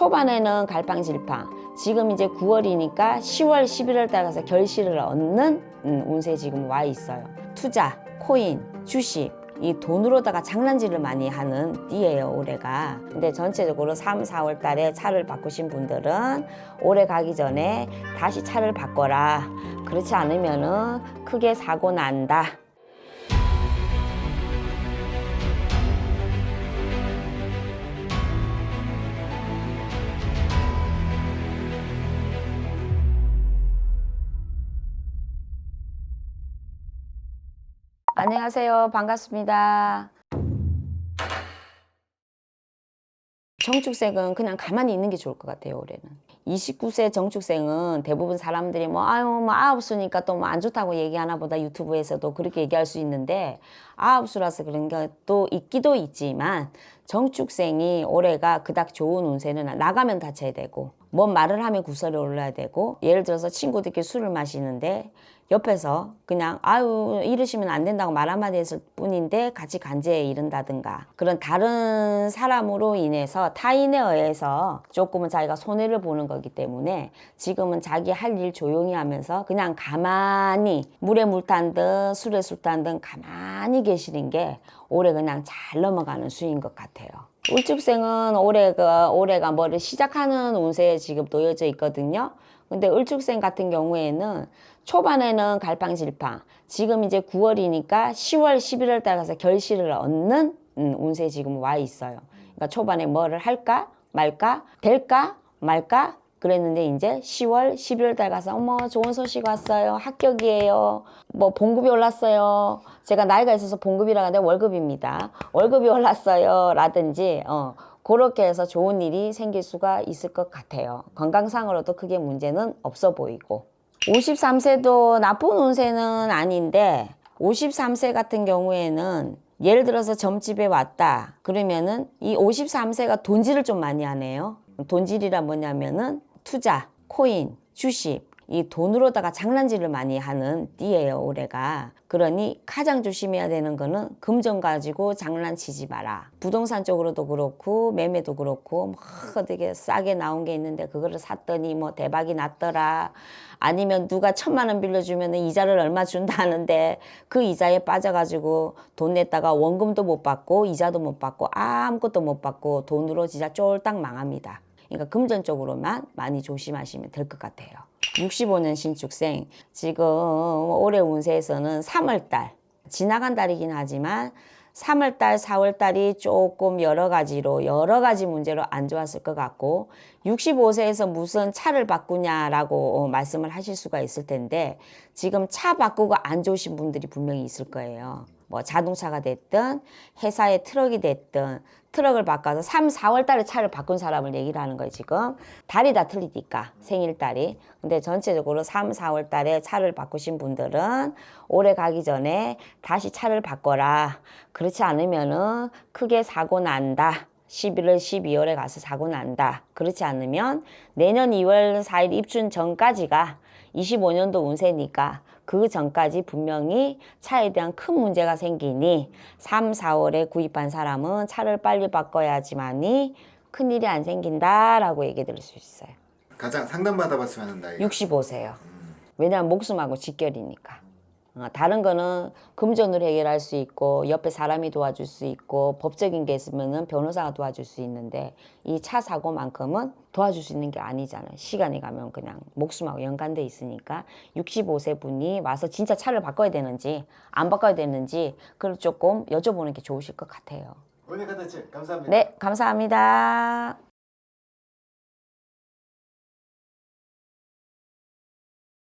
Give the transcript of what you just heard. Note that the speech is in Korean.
초반에는 갈팡질팡. 지금 이제 9월이니까 10월, 11월 달 가서 결실을 얻는 음, 운세 지금 와 있어요. 투자, 코인, 주식. 이 돈으로다가 장난질을 많이 하는 띠예요, 올해가. 근데 전체적으로 3, 4월 달에 차를 바꾸신 분들은 올해 가기 전에 다시 차를 바꿔라. 그렇지 않으면은 크게 사고 난다. 안녕하세요. 반갑습니다. 정축생은 그냥 가만히 있는 게 좋을 것 같아요, 올해는. 29세 정축생은 대부분 사람들이 뭐, 아유, 뭐, 아홉 수니까 또 뭐 안 좋다고 얘기하나 보다 유튜브에서도 그렇게 얘기할 수 있는데, 아홉수라서 그런 것도 있기도 있지만, 정축생이 올해가 그닥 좋은 운세는 나가면 다쳐야 되고, 뭔 말을 하면 구설이 올라야 되고, 예를 들어서 친구들끼리 술을 마시는데, 옆에서 그냥 아유 이러시면 안 된다고 말 한마디 했을 뿐인데 같이 간제에 이른다든가 그런 다른 사람으로 인해서 타인에 의해서 조금은 자기가 손해를 보는 거기 때문에 지금은 자기 할 일 조용히 하면서 그냥 가만히 물에 물 탄 듯 술에 술 탄 듯 가만히 계시는 게 올해 그냥 잘 넘어가는 수인 것 같아요. 울축생은 올해가 올해가 뭐를 시작하는 운세에 지금 놓여져 있거든요. 근데 을축생 같은 경우에는 초반에는 갈팡질팡. 지금 이제 9월이니까 10월, 11월 달 가서 결실을 얻는 음, 운세 지금 와 있어요. 그러니까 초반에 뭐를 할까 말까 될까 말까 그랬는데 이제 10월, 11월 달 가서 어머 좋은 소식 왔어요. 합격이에요. 뭐 봉급이 올랐어요. 제가 나이가 있어서 봉급이라 하는데 월급입니다. 월급이 올랐어요. 라든지 어 그렇게 해서 좋은 일이 생길 수가 있을 것 같아요. 건강상으로도 크게 문제는 없어 보이고. 53세도 나쁜 운세는 아닌데 53세 같은 경우에는 예를 들어서 점집에 왔다 그러면은 이 53세가 돈질을 좀 많이 하네요. 돈질이란 뭐냐면은 투자, 코인, 주식 이 돈으로다가 장난질을 많이 하는 띠예요 올해가. 그러니 가장 조심해야 되는 거는 금전 가지고 장난치지 마라. 부동산 쪽으로도 그렇고 매매도 그렇고 뭐 되게 싸게 나온 게 있는데 그거를 샀더니 뭐 대박이 났더라. 아니면 누가 천만 원 빌려주면 이자를 얼마 준다 하는데 그 이자에 빠져가지고 돈 냈다가 원금도 못 받고 이자도 못 받고 아무것도 못 받고 돈으로 진짜 쫄딱 망합니다 그러니까 금전 쪽으로만 많이 조심하시면 될 것 같아요. 65년 신축생 지금 올해 운세에서는 3월달 지나간 달이긴 하지만 3월달, 4월달이 조금 여러 가지로 여러 가지 문제로 안 좋았을 것 같고 65세에서 무슨 차를 바꾸냐라고 어, 말씀을 하실 수가 있을 텐데 지금 차 바꾸고 안 좋으신 분들이 분명히 있을 거예요. 뭐 자동차가 됐든 회사의 트럭이 됐든 트럭을 바꿔서 3, 4월 달에 차를 바꾼 사람을 얘기를 하는 거예요, 지금. 달이 다 틀리니까, 생일달이. 근데 전체적으로 3, 4월 달에 차를 바꾸신 분들은 올해 가기 전에 다시 차를 바꿔라. 그렇지 않으면은 크게 사고 난다. 11월, 12월에 가서 사고 난다. 그렇지 않으면 내년 2월 4일 입춘 전까지가 25년도 운세니까 그 전까지 분명히 차에 대한 큰 문제가 생기니 3, 4월에 구입한 사람은 차를 빨리 바꿔야지만이 큰일이 안 생긴다라고 얘기 드릴 수 있어요. 가장 상담 받아봤으면 하는 나이가 65세요. 왜냐하면 목숨하고 직결이니까. 어, 다른 거는 금전으로 해결할 수 있고 옆에 사람이 도와줄 수 있고 법적인 게 있으면은 변호사가 도와줄 수 있는데 이 차 사고만큼은 도와줄 수 있는 게 아니잖아요. 시간이 가면 그냥 목숨하고 연관돼 있으니까 65세 분이 와서 진짜 차를 바꿔야 되는지 안 바꿔야 되는지 그걸 조금 여쭤보는 게 좋으실 것 같아요. 오늘 컨텐츠 감사합니다. 네, 감사합니다.